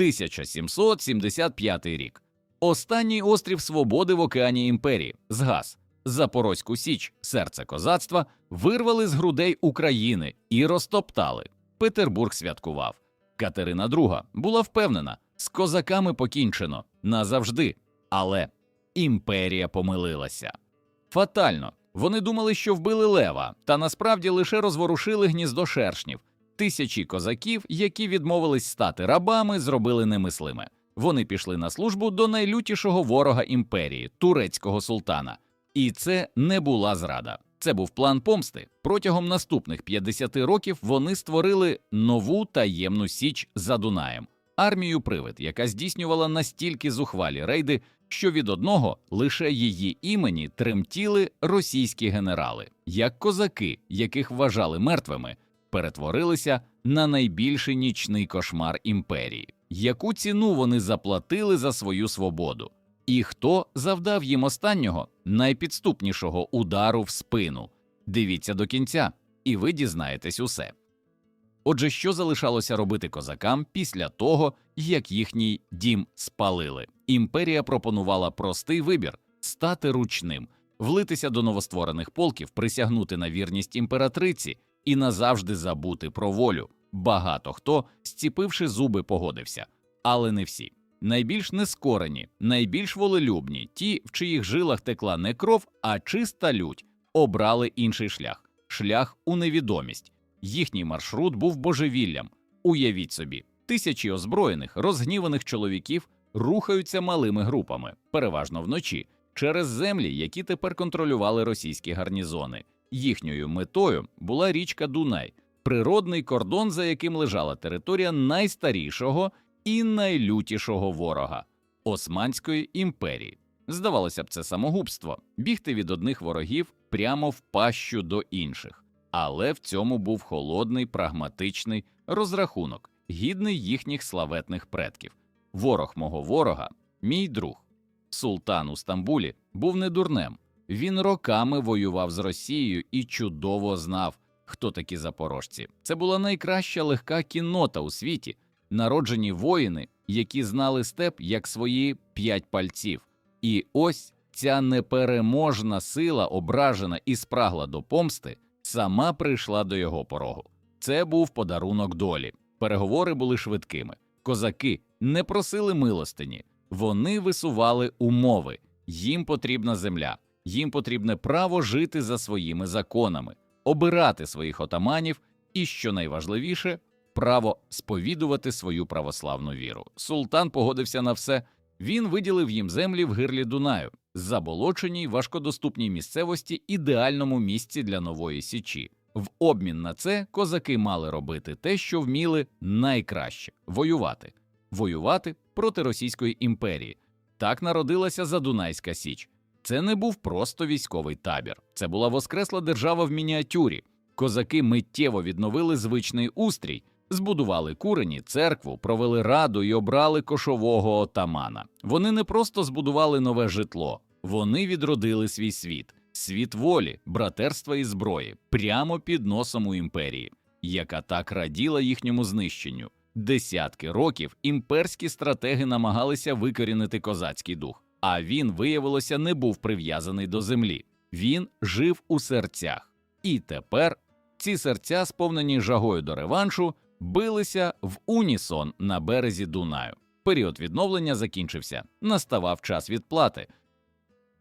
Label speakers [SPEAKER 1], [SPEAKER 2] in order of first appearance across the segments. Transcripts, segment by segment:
[SPEAKER 1] 1775 рік. Останній острів свободи в океані імперії згас. Запорозьку Січ, серце козацтва, вирвали з грудей України і розтоптали. Петербург святкував. Катерина II була впевнена, з козаками покінчено назавжди. Але імперія помилилася. Фатально. Вони думали, що вбили лева, та насправді лише розворушили гніздо шершнів. Тисячі козаків, які відмовились стати рабами, зробили немислиме. Вони пішли на службу до найлютішого ворога імперії турецького султана. І це не була зрада. Це був план помсти. Протягом наступних 50 років вони створили нову таємну січ за Дунаєм, армію привид, яка здійснювала настільки зухвалі рейди, що від одного лише її імені тремтіли російські генерали, як козаки, яких вважали мертвими, перетворилися на найбільший нічний кошмар імперії. Яку ціну вони заплатили за свою свободу? І хто завдав їм останнього найпідступнішого удару в спину? Дивіться до кінця, і ви дізнаєтесь усе. Отже, що залишалося робити козакам після того, як їхній дім спалили? Імперія пропонувала простий вибір стати ручним, влитися до новостворених полків, присягнути на вірність імператриці і назавжди забути про волю. Багато хто, зціпивши зуби, погодився, але не всі. Найбільш нескорені, найбільш волелюбні, ті, в чиїх жилах текла не кров, а чиста лють, обрали інший шлях шлях у невідомість. Їхній маршрут був божевіллям. Уявіть собі, тисячі озброєних, розгніваних чоловіків рухаються малими групами, переважно вночі, через землі, які тепер контролювали російські гарнізони. Їхньою метою була річка Дунай, природний кордон, за яким лежала територія найстарішого і найлютішого ворога Османської імперії. Здавалося б, це самогубство бігти від одних ворогів прямо в пащу до інших. Але в цьому був холодний, прагматичний розрахунок, гідний їхніх славетних предків. Ворог мого ворога, мій друг. Султан у Стамбулі був не дурнем. Він роками воював з Росією і чудово знав, хто такі запорожці. Це була найкраща легка кіннота у світі, народжені воїни, які знали степ як свої п'ять пальців. І ось ця непереможна сила, ображена і спрагла до помсти, сама прийшла до його порогу. Це був подарунок долі. Переговори були швидкими. Козаки не просили милостині, вони висували умови. Їм потрібна земля, їм потрібне право жити за своїми законами, обирати своїх отаманів і, що найважливіше, право сповідувати свою православну віру. Султан погодився на все. Він виділив їм землі в гирлі Дунаю, заболоченій, важкодоступній місцевості, ідеальному місці для нової січі. В обмін на це козаки мали робити те, що вміли найкраще воювати, воювати проти Російської імперії. Так народилася Задунайська Січ. Це не був просто військовий табір, це була воскресла держава в мініатюрі. Козаки миттєво відновили звичний устрій, збудували курені, церкву, провели раду і обрали кошового отамана. Вони не просто збудували нове житло, вони відродили свій світ, світ волі, братерства і зброї прямо під носом у імперії, яка так раділа їхньому знищенню. Десятки років імперські стратеги намагалися викорінити козацький дух, а він, виявилося, не був прив'язаний до землі. Він жив у серцях. І тепер ці серця, сповнені жагою до реваншу, билися в унісон на березі Дунаю. Період відновлення закінчився, наставав час відплати.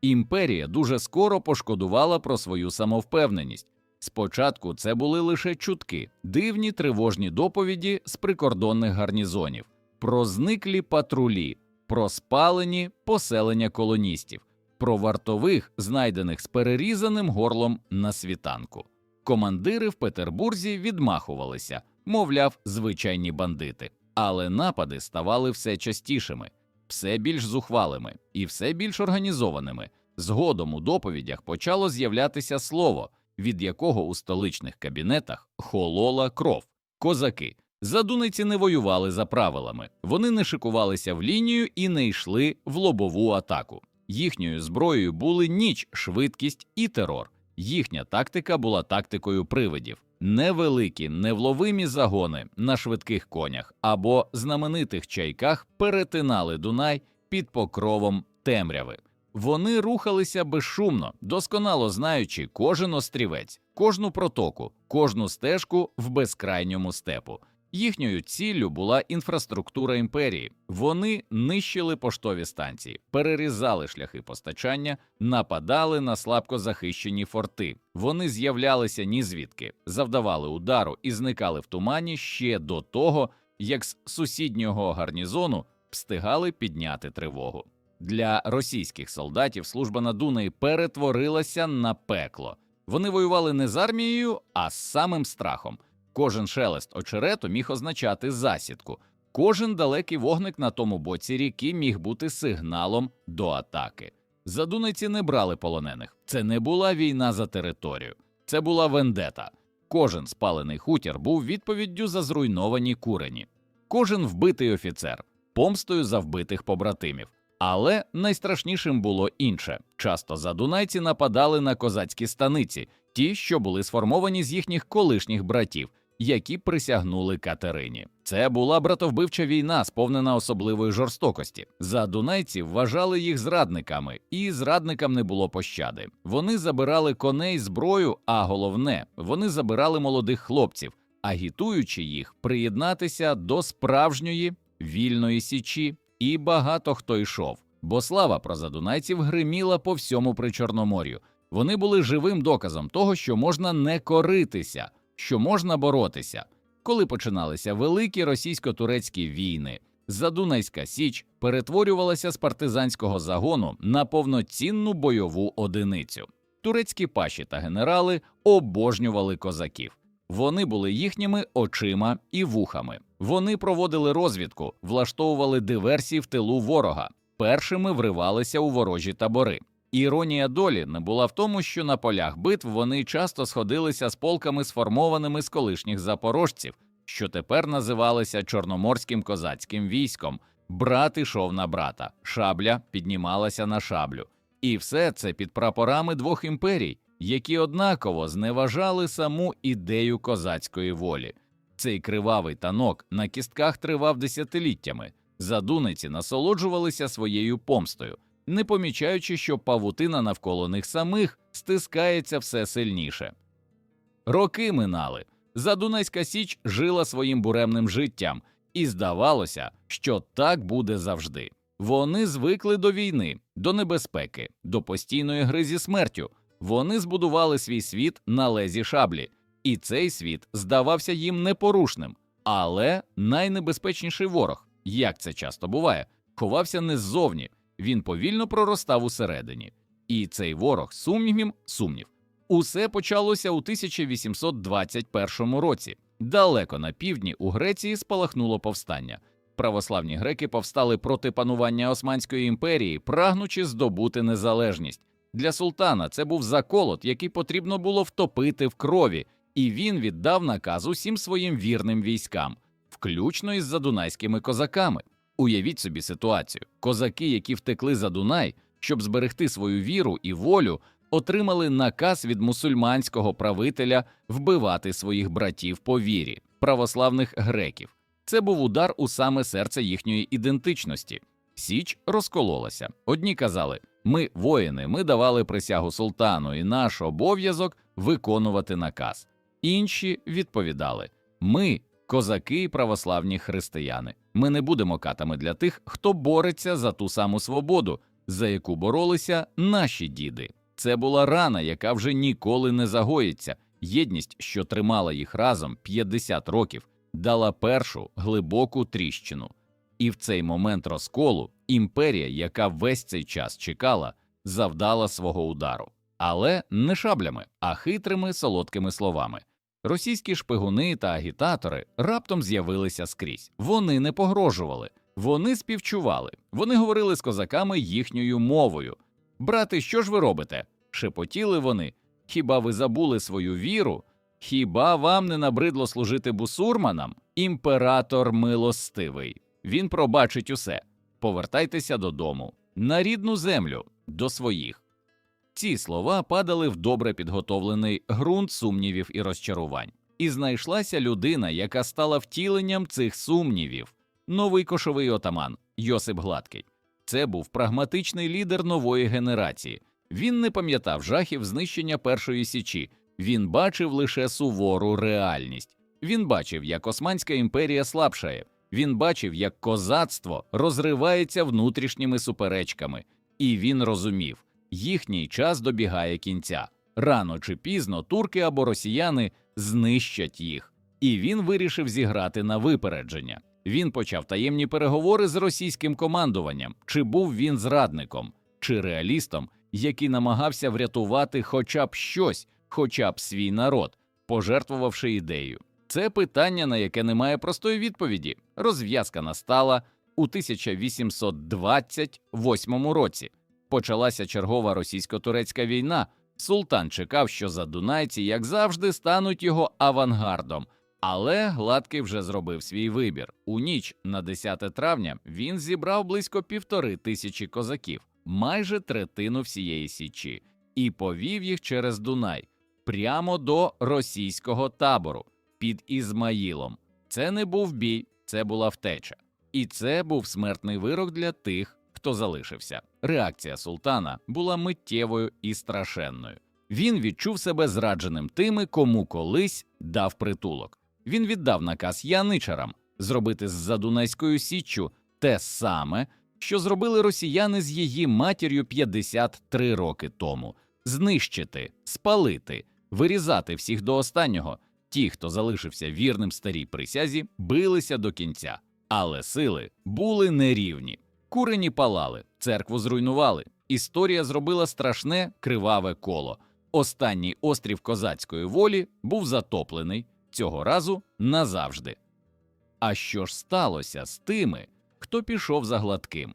[SPEAKER 1] Імперія дуже скоро пошкодувала про свою самовпевненість. Спочатку це були лише чутки, дивні тривожні доповіді з прикордонних гарнізонів, про зниклі патрулі, про спалені поселення колоністів, про вартових, знайдених з перерізаним горлом на світанку. Командири в Петербурзі відмахувалися, мовляв, звичайні бандити, але напади ставали все частішими, все більш зухвалими і все більш організованими. Згодом у доповідях почало з'являтися слово, від якого у столичних кабінетах холола кров. Козаки задуниці не воювали за правилами, вони не шикувалися в лінію і не йшли в лобову атаку. Їхньою зброєю були ніч, швидкість і терор. Їхня тактика була тактикою привидів. Невеликі, невловимі загони на швидких конях або знаменитих чайках перетинали Дунай під покровом темряви. Вони рухалися безшумно, досконало знаючи кожен острівець, кожну протоку, кожну стежку в безкрайньому степу. Їхньою ціллю була інфраструктура імперії. Вони нищили поштові станції, перерізали шляхи постачання, нападали на слабко захищені форти. Вони з'являлися ні звідки, завдавали удару і зникали в тумані ще до того, як з сусіднього гарнізону встигали підняти тривогу. Для російських солдатів служба на Дунаї перетворилася на пекло. Вони воювали не з армією, а з самим страхом. Кожен шелест очерету міг означати засідку, кожен далекий вогник на тому боці ріки міг бути сигналом до атаки. Задунайці не брали полонених. Це не була війна за територію, це була вендета. Кожен спалений хутір був відповіддю за зруйновані курені, кожен вбитий офіцер помстою за вбитих побратимів. Але найстрашнішим було інше: часто задунайці нападали на козацькі станиці, ті, що були сформовані з їхніх колишніх братів, які присягнули Катерині. Це була братовбивча війна, сповнена особливої жорстокості. Задунайці вважали їх зрадниками, і зрадникам не було пощади. Вони забирали коней, зброю, а головне, вони забирали молодих хлопців, агітуючи їх приєднатися до справжньої вільної січі. І багато хто йшов, бо слава про задунайців гриміла по всьому причорномор'ю. Вони були живим доказом того, що можна не коритися, що можна боротися. Коли починалися великі російсько-турецькі війни, Задунайська Січ перетворювалася з партизанського загону на повноцінну бойову одиницю. Турецькі паші та генерали обожнювали козаків. Вони були їхніми очима і вухами. Вони проводили розвідку, влаштовували диверсії в тилу ворога, першими вривалися у ворожі табори. Іронія долі не була в тому, що на полях битв вони часто сходилися з полками, сформованими з колишніх запорожців, що тепер називалися Чорноморським козацьким військом. Брат ішов на брата, шабля піднімалася на шаблю, і все це під прапорами двох імперій, які однаково зневажали саму ідею козацької волі. Цей кривавий танок на кістках тривав десятиліттями. Задуниці насолоджувалися своєю помстою, не помічаючи, що павутина навколо них самих стискається все сильніше. Роки минали. Задунайська Січ жила своїм буремним життям, і здавалося, що так буде завжди. Вони звикли до війни, до небезпеки, до постійної гри зі смертю. Вони збудували свій світ на лезі шаблі, і цей світ здавався їм непорушним. Але найнебезпечніший ворог, як це часто буває, ховався не ззовні, він повільно проростав усередині. І цей ворог сумнівів сумнів. Усе почалося у 1821 році. Далеко на півдні у Греції спалахнуло повстання. Православні греки повстали проти панування Османської імперії, прагнучи здобути незалежність. Для султана це був заколот, який потрібно було втопити в крові, і він віддав наказ усім своїм вірним військам, включно із задунайськими козаками. Уявіть собі ситуацію: козаки, які втекли за Дунай, щоб зберегти свою віру і волю, отримали наказ від мусульманського правителя вбивати своїх братів по вірі, православних греків. Це був удар у саме серце їхньої ідентичності. Січ розкололася. Одні казали: ми воїни, ми давали присягу султану, і наш обов'язок виконувати наказ. Інші відповідали: ми козаки і православні християни. Ми не будемо катами для тих, хто бореться за ту саму свободу, за яку боролися наші діди. Це була рана, яка вже ніколи не загоїться. Єдність, що тримала їх разом 50 років, дала першу глибоку тріщину. І в цей момент розколу імперія, яка весь цей час чекала, завдала свого удару, але не шаблями, а хитрими солодкими словами. Російські шпигуни та агітатори раптом з'явилися скрізь. Вони не погрожували, вони співчували, вони говорили з козаками їхньою мовою. Брати, що ж ви робите? шепотіли вони. Хіба ви забули свою віру? Хіба вам не набридло служити бусурманам? Імператор милостивий. Він пробачить усе. Повертайтеся додому, на рідну землю, до своїх. Ці слова падали в добре підготовлений ґрунт сумнівів і розчарувань. І знайшлася людина, яка стала втіленням цих сумнівів. Новий кошовий отаман Йосип Гладкий. Це був прагматичний лідер нової генерації. Він не пам'ятав жахів знищення першої січі. Він бачив лише сувору реальність. Він бачив, як Османська імперія слабшає. Він бачив, як козацтво розривається внутрішніми суперечками, і він розумів, їхній час добігає кінця. Рано чи пізно турки або росіяни знищать їх, і він вирішив зіграти на випередження. Він почав таємні переговори з російським командуванням, чи був він зрадником, чи реалістом, який намагався врятувати хоча б щось, хоча б свій народ, пожертвувавши ідею. Це питання, на яке немає простої відповіді. Розв'язка настала у 1828 році. Почалася чергова російсько-турецька війна. Султан чекав, що задунайці, як завжди, стануть його авангардом. Але Гладкий вже зробив свій вибір. У ніч на 10 травня він зібрав близько півтори тисячі козаків, майже третину всієї січі, і повів їх через Дунай прямо до російського табору під Ізмаїлом. Це не був бій, це була втеча. І це був смертний вирок для тих, хто залишився. Реакція султана була миттєвою і страшенною. Він відчув себе зрадженим тими, кому колись дав притулок. Він віддав наказ яничарам зробити з Задунайською січчю те саме, що зробили росіяни з її матір'ю 53 роки тому: знищити, спалити, вирізати всіх до останнього. Ті, хто залишився вірним старій присязі, билися до кінця, але сили були нерівні. Курені палали, церкву зруйнували. Історія зробила страшне криваве коло. Останній острів козацької волі був затоплений цього разу назавжди. А що ж сталося з тими, хто пішов за гладким?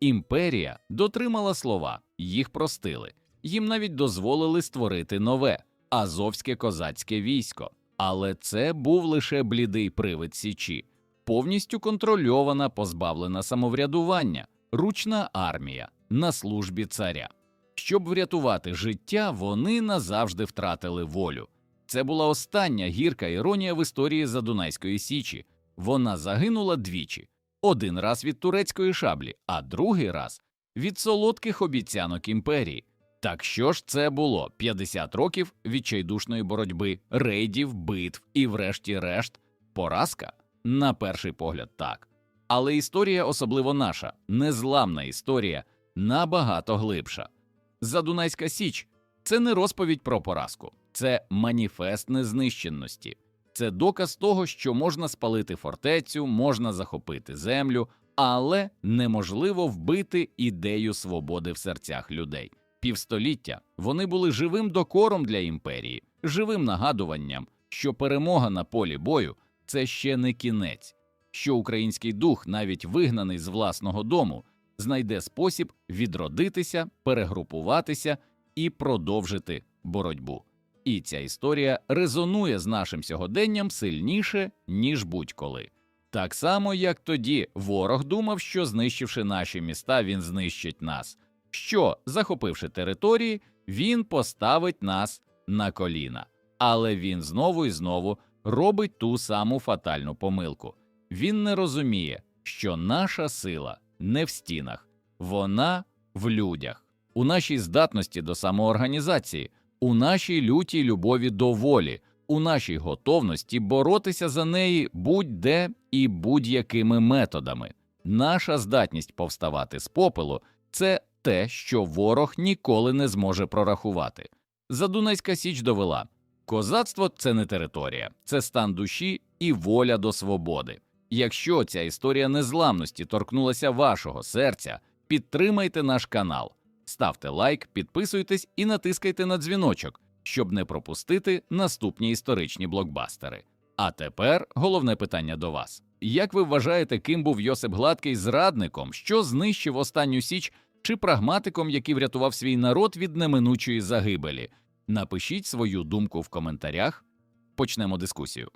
[SPEAKER 1] Імперія дотримала слова, їх простили, їм навіть дозволили створити нове азовське козацьке військо. Але це був лише блідий привид Січі, повністю контрольована, позбавлена самоврядування, ручна армія на службі царя. Щоб врятувати життя, вони назавжди втратили волю. Це була остання гірка іронія в історії Задунайської Січі. Вона загинула двічі: один раз від турецької шаблі, а другий раз від солодких обіцянок імперії. Так що ж це було 50 років відчайдушної боротьби, рейдів, битв і, врешті-решт, поразка? На перший погляд, так. Але історія, особливо наша, незламна історія, набагато глибша. Задунайська Січ це не розповідь про поразку, це маніфест незнищенності, це доказ того, що можна спалити фортецю, можна захопити землю, але неможливо вбити ідею свободи в серцях людей. Півстоліття вони були живим докором для імперії, живим нагадуванням, що перемога на полі бою це ще не кінець, що український дух, навіть вигнаний з власного дому, знайде спосіб відродитися, перегрупуватися і продовжити боротьбу. І ця історія резонує з нашим сьогоденням сильніше, ніж будь-коли. Так само, як тоді ворог думав, що знищивши наші міста, він знищить нас що, захопивши території, він поставить нас на коліна. Але він знову і знову робить ту саму фатальну помилку. Він не розуміє, що наша сила не в стінах, вона в людях, у нашій здатності до самоорганізації, у нашій лютій любові до волі, у нашій готовності боротися за неї будь-де і будь-якими методами. Наша здатність повставати з попелу це те, що ворог ніколи не зможе прорахувати. Задунайська Січ довела козацтво це не територія, це стан душі і воля до свободи. Якщо ця історія незламності торкнулася вашого серця, підтримайте наш канал, ставте лайк, підписуйтесь і натискайте на дзвіночок, щоб не пропустити наступні історичні блокбастери. А тепер головне питання до вас: як ви вважаєте, ким був Йосип Гладкий зрадником, що знищив останню січ чи прагматиком, який врятував свій народ від неминучої загибелі? Напишіть свою думку в коментарях. Почнемо дискусію.